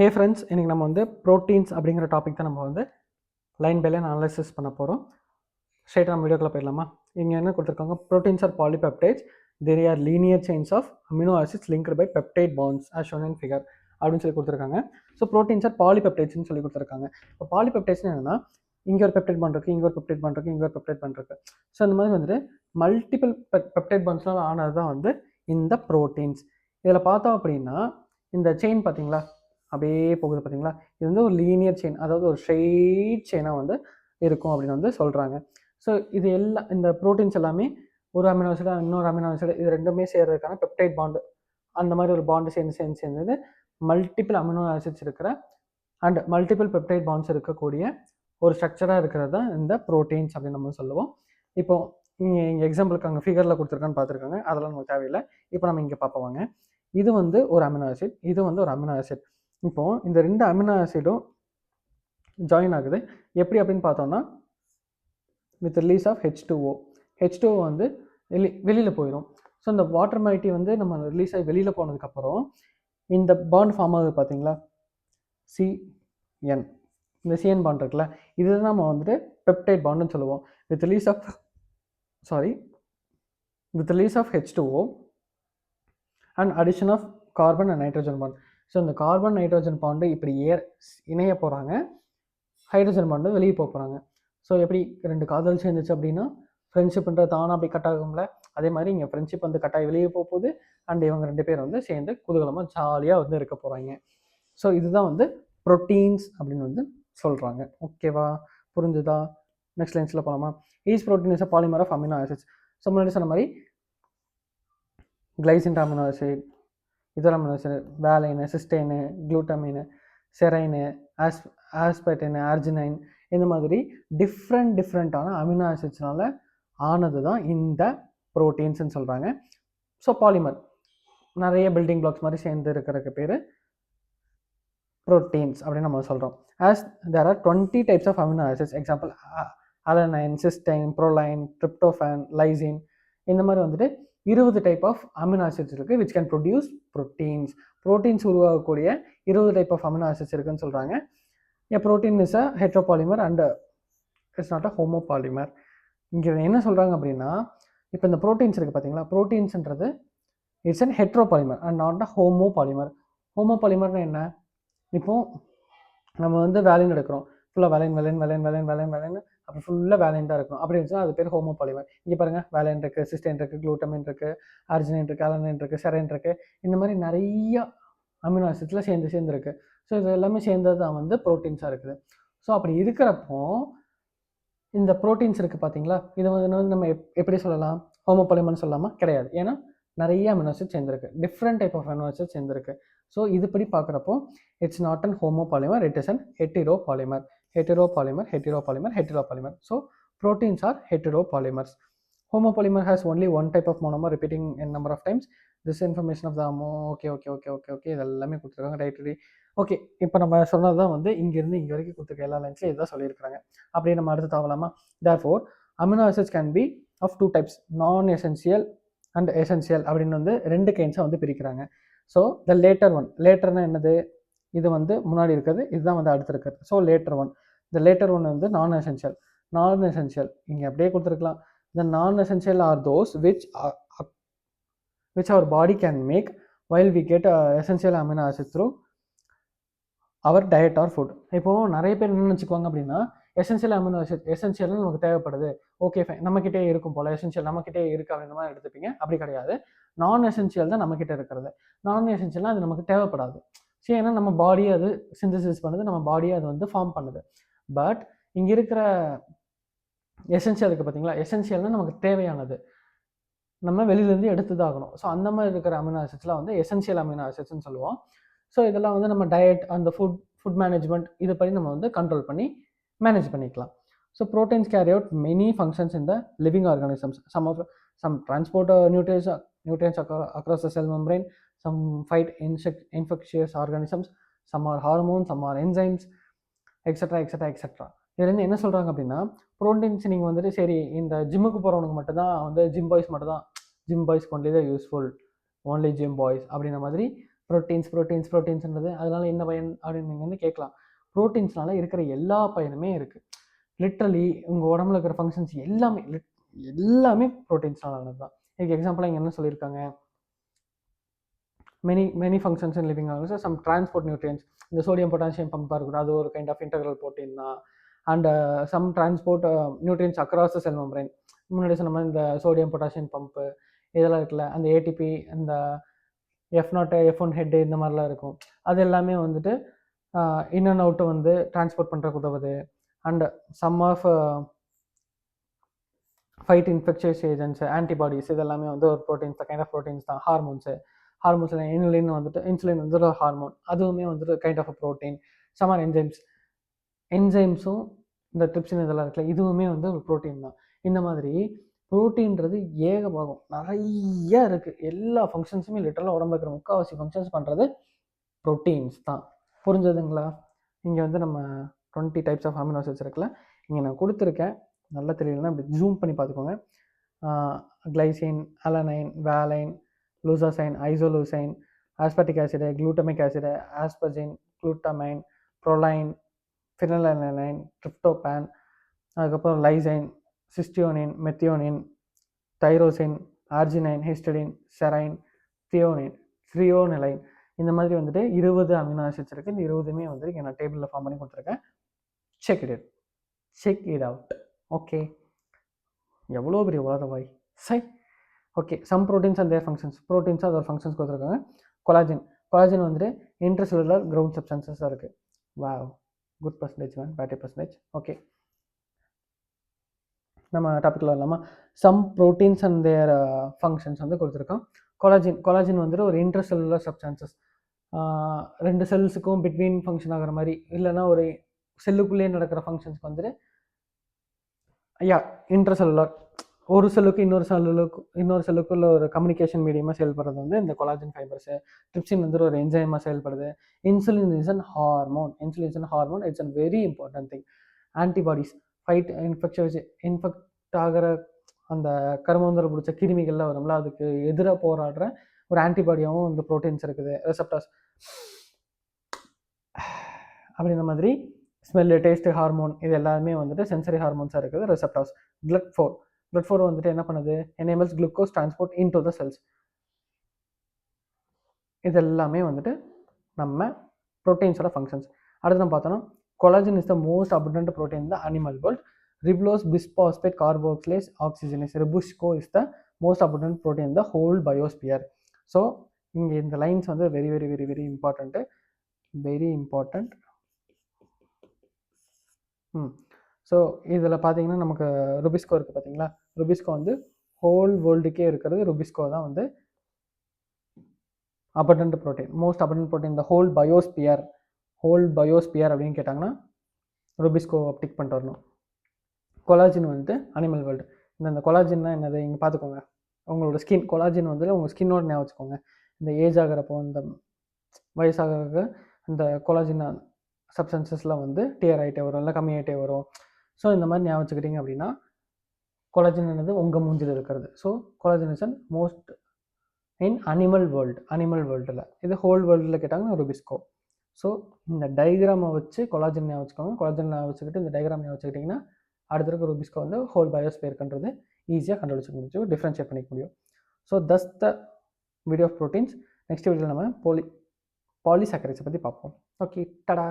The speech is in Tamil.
ஹே ஃப்ரெண்ட்ஸ் இன்றைக்கி நம்ம வந்து ப்ரோட்டீன்ஸ் அப்படிங்கிற டாபிக் தான் நம்ம வந்து லைன் பை லைன் அனாலிசிஸ் பண்ண போகிறோம் ஸ்ட்ரைட்டாக நம்ம வீடியோக்குள்ளே போயிடலாமா? இங்கே என்ன கொடுத்துருக்காங்க? Proteins are polypeptides there are linear chains of amino acids linked by peptide bonds as shown in figure அப்படின்னு சொல்லி கொடுத்துருக்காங்க. ஸோ ப்ரோட்டீன்ஸ் ஆர் பாலிபெப்டைட்ஸ்னு சொல்லி கொடுத்துருக்காங்க. இப்போ பாலிபெப்டைட்ஸ்னு என்னென்னா இங்கே ஒரு பெப்டைட் பாண்ட் இருக்குது இங்கே ஒரு பெப்டைட் பண்ணுறது இருக்குது இங்கே ஒரு பெப்டைட் பாண்ட் இருக்குது ஸோ அந்த மாதிரி வந்துட்டு மல்டிபிள் பெப்டைட் பான்ஸ்னால் ஆனது தான் வந்து இந்த ப்ரோட்டீன்ஸ் இதில் பார்த்தோம் அப்படின்னா இந்த செயின் பார்த்தீங்களா? அப்படியே போகுது பார்த்தீங்களா? இது வந்து ஒரு லீனியர் செயின் அதாவது ஒரு ஸ்ட்ரெயிட் செயினாக வந்து இருக்கும் அப்படின்னு வந்து சொல்கிறாங்க ஸோ இது எல்லா இந்த ப்ரோட்டீன்ஸ் எல்லாமே ஒரு அமினோ ஆசிட் இன்னொரு அமினோ ஆசிட் இது ரெண்டுமே சேர்றதுக்கான பெப்டைட் பாண்டு அந்த மாதிரி ஒரு பாண்டு சேர்ந்து சேர்ந்து சேர்ந்தது மல்டிபிள் அமினோ ஆசிட்ஸ் இருக்கிற அண்ட் மல்டிபிள் பெப்டைட் பாண்ட்ஸ் இருக்கக்கூடிய ஒரு ஸ்ட்ரக்சராக இருக்கிறது தான் இந்த ப்ரோட்டீன்ஸ் அப்படின்னு நம்ம சொல்லுவோம். இப்போ இங்கே இங்கே எக்ஸாம்பிளுக்கு அங்கே ஃபிகரில் கொடுத்துருக்கான்னு பார்த்துருக்காங்க. அதெல்லாம் நமக்கு தேவையில்லை. இப்போ நம்ம இங்கே பார்ப்போங்க இது வந்து ஒரு அமினோ ஆசிட் இது வந்து ஒரு அமினோ ஆசிட் இப்போ இந்த ரெண்டு அமினோ ஆசிடும் ஜாயின் ஆகுது. எப்படி அப்படின்னு பார்த்தோம்னா with release of H two O H two O வந்து வெளி வெளியில் போயிடும் ஸோ இந்த வாட்டர் மைட்டி வந்து நம்ம ரிலீஸ் ஆகி வெளியில் போனதுக்கப்புறம் இந்த பாண்ட் ஃபார்ம் ஆகுது பார்த்தீங்களா? சிஎன் இந்த சிஎன் பாண்ட் இருக்குல்ல இதுதான் நம்ம வந்துட்டு பெப்டைட் பாண்டுன்னு சொல்லுவோம். With release of sorry with release of H two O and addition of carbon and nitrogen bond so இந்த கார்பன் நைட்ரஜன் பாண்டு இப்படி ஏர் இணைய போகிறாங்க ஹைட்ரஜன் பாண்டு வெளியே போக போகிறாங்க ஸோ எப்படி ரெண்டு காதல் சேர்ந்துச்சு அப்படின்னா ஃப்ரெண்ட்ஷிப்ன்ற தானாக அப்படி கட் ஆகும்ல? அதே மாதிரி இங்கே ஃப்ரெண்ட்ஷிப் வந்து கட்டாயி வெளியே போக போகுது. அண்ட் இவங்க ரெண்டு பேர் வந்து சேர்ந்து குதூகலமாக ஜாலியாக வந்து இருக்க போகிறாங்க ஸோ இதுதான் வந்து ப்ரோட்டீன்ஸ் அப்படின்னு வந்து சொல்கிறாங்க ஓகேவா புரிஞ்சுதா? நெக்ஸ்ட் லைன்ஸில் போகலாமா is protein is a polymer of amino acids so முன்னாடி சொன்ன மாதிரி கிளைசின்ட் அமினோ ஆசிட் இதெல்லாம் வேலைனு சிஸ்டைனு க்ளூட்டமீனு செரைனு ஆஸ் ஆஸ்பெட்டின் ஆர்ஜினைன் இந்த மாதிரி டிஃப்ரெண்ட் டிஃப்ரெண்ட்டான அமினோ ஆசிட்ஸ்னால ஆனது தான் இந்த ப்ரோட்டீன்ஸ்னு சொல்கிறாங்க ஸோ பாலிமர் நிறைய பில்டிங் பிளாக்ஸ் மாதிரி சேர்ந்து இருக்கிறதுக்கு பேர் ப்ரோட்டீன்ஸ் அப்படின்னு நம்ம சொல்கிறோம் as there are twenty types of amino acids example alanine cysteine proline tryptophan lysine இந்த மாதிரி வந்துட்டு இருபது டைப் ஆஃப் அமினோ ஆசிட்ஸ் இருக்குது which can produce proteins proteins உருவாகக்கூடிய இருபது டைப் ஆஃப் அமினோ ஆசிட்ஸ் இருக்குன்னு சொல்கிறாங்க a protein is a heteropolymer and it's not a homopolymer இங்கே என்ன சொல்கிறாங்க அப்படின்னா இப்போ இந்த ப்ரோட்டீன்ஸ் இருக்குது பார்த்தீங்களா ப்ரோட்டீன்ஸ்ன்றது it's an heteropolymer and not a homopolymer ஹோமோபாலிமர்னு என்ன? இப்போது நம்ம வந்து வேலைன்னு எடுக்கிறோம். ஃபுல்லாக வேலைன் வேலைன் வேலைன் வேலைன் வேலைன் வேலைன் அப்படி ஃபுல்லாக வேலைன் தான் இருக்கும் அப்படி இருந்துச்சுன்னா அது பேர் ஹோமோபாலிமர் இங்கே பாருங்கள் வேலைன் இருக்குது சிஸ்டைன் இருக்குது குளூட்டமின் இருக்குது அர்ஜினைன் இருக்குது அலனைன் இருக்குது செரைன் இருக்குது இந்த மாதிரி நிறைய அமினோ ஆசிட்ஸில் சேர்ந்து சேர்ந்துருக்கு ஸோ இது எல்லாமே சேர்ந்தது தான் வந்து ப்ரோட்டீன்ஸாக இருக்குது. ஸோ அப்படி இருக்கிறப்போ இந்த ப்ரோட்டீன்ஸ் இருக்குது பார்த்தீங்களா இதை வந்து நம்ம எப் எப்படி சொல்லலாம்? ஹோமோபாலிமர்னு சொல்லலாமா கிடையாது. ஏன்னா நிறைய அமினோ ஆசிட் சேர்ந்துருக்கு. Different type of amino acid சேர்ந்துருக்கு. ஸோ இதுபடி பார்க்குறப்போ it's not an homopolymer it is an heteropolymer heteropolymer heteropolymer heteropolymer so proteins are heteropolymers homopolymer has only one type of monomer repeating in number of times. This information of the okay okay okay okay okay இது எல்லாமே கொடுத்துருக்காங்க டைட்டரி ஓகே இப்போ நம்ம சொன்னது தான் வந்து இங்கேருந்து இங்கே வரைக்கும் கொடுத்துருக்க எல்லா லைன்ஸ்லையும் இதுதான் சொல்லியிருக்காங்க அப்படியே நம்ம அடுத்து தாவலாமா? There four amino acids can be of two types non essential and essential அப்படின்னு வந்து ரெண்டு கைன்ஸாக வந்து பிரிக்கிறாங்க. ஸோ த லேட்டர் ஒன் லேட்டர்னா என்னது? இது வந்து முன்னாடி இருக்கிறது இதுதான் வந்து அடுத்து இருக்கிறது. ஸோ லேட்டர் ஒன் இந்த லேட்டர் ஒன் வந்து நான் எசென்ஷியல் நான் எசென்ஷியல் இங்கே அப்படியே கொடுத்துருக்கலாம். The non essential are those which which our body can make while we get essential amino acid through our diet or food இப்போது நிறைய பேர் என்ன நினச்சிக்குவாங்க அப்படின்னா எசென்ஷியல் அமினோ ஆசிட் எசென்ஷியல் நமக்கு தேவைப்படுது. ஓகே ஃபைன் நம்மக்கிட்டே இருக்கும் போல் எசென்சியல் நம்மக்கிட்டே இருக்குது அப்படின்ற மாதிரி எடுத்துப்பீங்க. அப்படி கிடையாது. நான் எசென்சியல் தான் நம்மக்கிட்ட இருக்கிறது. நான் எசென்ஷியல்னால் அது நமக்கு தேவைப்படாது. சரி ஏன்னா நம்ம பாடியை அது சிந்தசிஸ் பண்ணுது நம்ம பாடியை அது வந்து ஃபார்ம் பண்ணுது. பட் இங்கே இருக்கிற எசென்சியல் இருக்குது பார்த்தீங்களா எசென்சியல்னால் நமக்கு தேவையானது. நம்ம வெளியிலேருந்து எடுத்து தான் ஆகணும் ஸோ அந்த மாதிரி இருக்கிற அமினோ ஆசிட்ஸ்லாம் வந்து எசென்சியல் அமினோ ஆசிட்ஸ்னு சொல்லுவோம். ஸோ இதெல்லாம் வந்து நம்ம டயட் அந்த ஃபுட் ஃபுட் மேனேஜ்மெண்ட் இது படி நம்ம வந்து கண்ட்ரோல் பண்ணி மேனேஜ் பண்ணிக்கலாம். So proteins carry out many functions இந்த living organisms some of some transport nutrients nutrients across the cell membrane some fight insect infectious organisms some are hormone some are enzymes extra extra extra இதுலேருந்து என்ன சொல்கிறாங்க அப்படின்னா ப்ரோட்டீன்ஸ் நீங்கள் வந்துட்டு சரி இந்த ஜிம்முக்கு போகிறவனுக்கு மட்டும்தான் வந்து ஜிம் பாய்ஸ் மட்டும் தான் ஜிம் பாய்ஸ்க்கு ஒன்லி தான் யூஸ்ஃபுல் ஓன்லி ஜிம் பாய்ஸ் அப்படின்ற மாதிரி ப்ரோட்டீன்ஸ் ப்ரோட்டீன்ஸ் ப்ரோட்டீன்ஸ்ன்றது அதனால என்ன பயன் அப்படின்னு நீங்கள் வந்து கேட்கலாம். ப்ரோட்டீன்ஸ்னால இருக்கிற எல்லா பயனுமே இருக்குது லிட்ரலி உங்கள் உடம்புல இருக்கிற ஃபங்க்ஷன்ஸ் எல்லாமே லிட் எல்லாமே ப்ரோட்டீன்ஸ்னால தான் இதுக்கு எக்ஸாம்பிளாக இங்கே என்ன சொல்லியிருக்காங்க? Many many functions in living ஆகும் சம் டிரான்ஸ்போர்ட் நியூட்ரியன்ஸ் இந்த சோடியம் பொட்டாசியம் பம்பாக இருக்கட்டும் அது ஒரு கைண்ட் ஆஃப் இன்டெக்ரல் ப்ரோட்டீன் தான். And some transport nutrients across cell membrane முன்னாடி சொன்ன மாதிரி இந்த சோடியம் பொட்டாசியம் பம்பு இதெல்லாம் இருக்குல்ல அந்த ஏடிபி இந்த F naught F one head இந்த மாதிரிலாம் இருக்கும். அது எல்லாமே வந்துட்டு இன் அண்ட் அவுட்டை வந்து டிரான்ஸ்போர்ட் பண்ணுறதுக்கு உதவுது. And some of fight infectious agents antibodies இதெல்லாமே வந்து ஒரு ப்ரோட்டீன்ஸ் கைண்ட் ஆஃப் ப்ரோட்டீன்ஸ் தான் ஹார்மோன்ஸு ஹார்மோன்ஸில் இன்சுலின் வந்துட்டு இன்சுலின் வந்து ஒரு ஹார்மோன் அதுவுமே வந்துட்டு kind of protein some are enzymes என்ஜைம்ஸும் இந்த ட்ரிப்ஸின் இதெல்லாம் இருக்குல்ல இதுவுமே வந்து ஒரு ப்ரோட்டீன் தான். இந்த மாதிரி ப்ரோட்டீன்றது ஏகபாகம் நிறைய இருக்குது எல்லா ஃபங்க்ஷன்ஸுமே லிட்டரலாக உடம்பு இருக்கிற முக்கால்வாசி ஃபங்க்ஷன்ஸ் பண்ணுறது ப்ரோட்டீன்ஸ் தான். புரிஞ்சதுங்களா? இங்கே வந்து நம்ம டுவெண்ட்டி டைப்ஸ் ஆஃப் அமினோசிட்ஸ் இருக்குல்ல இங்கே நான் கொடுத்துருக்கேன். நல்லா தெரியலன்னா இப்படி ஜூம் பண்ணி பார்த்துக்கோங்க. Glycine alanine valine leucine isoleucine aspartic acid glutamic acid asparagine glutamine proline phenylalanine tryptophan அதுக்கப்புறம் lysine cysteine methionine tyrosine arginine histidine serine threonine threonine இந்த மாதிரி வந்துட்டு இருபது அமினோ ஆசிட்ஸ் இருக்குது இந்த இருபதுமே வந்துட்டு நான் டேபிளில் ஃபார்ம் பண்ணி கொடுத்துருக்கேன். Check it check it out okay. எவ்வளோ பெரிய வாதவாய் சை. Okay some proteins and their functions proteins அதோட ஃபங்க்ஷன்ஸ் கொடுத்துருக்காங்க. கொலாஜின் கொலாஜின் வந்துட்டு இன்டர்செல்லுலர் கிரவுண்ட் சப்ஸ்டன்சஸாக இருக்குது வா குட் பர்சன்டேஜ் மேன் பேட்டி பர்சன்டேஜ் ஓகே நம்ம டாப்பிக்கில் வரலாமா? Some proteins and their functions வந்து கொடுத்துருக்கோம். கொலாஜின் கொலாஜின் வந்துட்டு ஒரு இன்டர்செல்லுலர் சப்ஸ்டான்சஸ் ரெண்டு செல்ஸுக்கும் பிட்வீன் ஃபங்க்ஷன் ஆகிற மாதிரி. இல்லைன்னா ஒரு செல்லுக்குள்ளேயே நடக்கிற ஃபங்க்ஷன்ஸ்க்கு வந்துட்டு ஐயா இன்டர்செல்லுலர் ஒரு செல்லுக்கு இன்னொரு செல்லுக்கு இன்னொரு செல்லுக்குள்ள ஒரு கம்யூனிகேஷன் மீடியமாக செயல்படுறது வந்து இந்த கொலாஜின் ஃபைபர்ஸு ட்ரிப்சின் வந்து ஒரு என்ஜைமாக செயல்படுது. Insulin is an hormone insulin is an hormone it's an very important thing antibodies fight infection infect ஆகிற அந்த கருமந்தரம் பிடிச்ச கிருமிகள்லாம் வரும்ல அதுக்கு எதிராக போராடுற ஒரு ஆன்டிபாடியாகவும் இந்த ப்ரோட்டீன்ஸ் இருக்குது. ரெசப்டாஸ் அப்படின்ற மாதிரி ஸ்மெல்லு டேஸ்ட்டு ஹார்மோன் இது எல்லாமே வந்துட்டு சென்சரி ஹார்மோன்ஸாக இருக்குது. Receptors glut four glut four வந்துட்டு என்ன பண்ணுது? Enables glucose transport into the cells இது எல்லாமே வந்துட்டு நம்ம ப்ரோட்டீன்ஸோட ஃபங்க்ஷன்ஸ் அடுத்து நம்ம பார்த்தோன்னா collagen is the most abundant protein the animal world ribulose bisphosphate carboxylase oxygenase rubisco is the most abundant protein the whole biosphere so இங்கே இந்த லைன்ஸ் வந்து very very very very important very important hmm. So இதில் பார்த்தீங்கன்னா நமக்கு ருபிஸ்கோ இருக்குது பார்த்தீங்களா ருபிஸ்கோ வந்து ஹோல் வேர்ல்டுக்கே இருக்கிறது. ருபிஸ்கோ தான் வந்து abundant protein most abundant protein இந்த ஹோல் பயோஸ்பியர் ஹோல் பயோஸ்பியர் அப்படின்னு கேட்டாங்கன்னா ருபிஸ்கோ டிக் பண்ணிட்டு வரணும். கொலாஜின் வந்துட்டு அனிமல் வேர்ல்டு இந்த இந்த கொலாஜின்னா என்னது? இங்கே பார்த்துக்கோங்க உங்களோட ஸ்கின் கொலாஜின் வந்து உங்கள் ஸ்கின்னோட ஞாபகம் வச்சுக்கோங்க. இந்த ஏஜ் ஆகிறப்போ இந்த வயசாக அந்த இந்த கொலாஜின் சப்ஸ்டன்சஸ்லாம் வந்து டியர் ஆகிட்டே வரும் இல்லை கம்மியாகிட்டே வரும். ஸோ இந்த மாதிரி ஞாபகம் வச்சுக்கிட்டீங்க அப்படின்னா கொலஜினது என்னது? உங்கள் மூஞ்சில் இருக்கிறது. So collagen most in animal world animal வேர்ல்டில் இது ஹோல் வேர்ல்டில் கேட்டாங்கன்னா ருபிஸ்கோ ஸோ இந்த டைகிராமை வச்சு கொலாஜன் ஞாபகம் வச்சுக்கோங்க. கொலாஜன் ஞாபகம் வச்சுக்கிட்டு இந்த டைகிராம் ஞாபகம் வச்சுக்கிட்டிங்கன்னா அடுத்த இருக்க ருபிஸ்கோ வந்து ஹோல் பயோஸ்பியர்ன்றது ஈஸியாக கண்டுபிடிச்சிக்க முடியும் டிஃப்ரென்ஷியேட் பண்ணிக்க முடியும். So thus the video of proteins next வீடியோவில் நம்ம போலி பாலிசாக்கரைஸை பற்றி பார்ப்போம். ஓகே டடா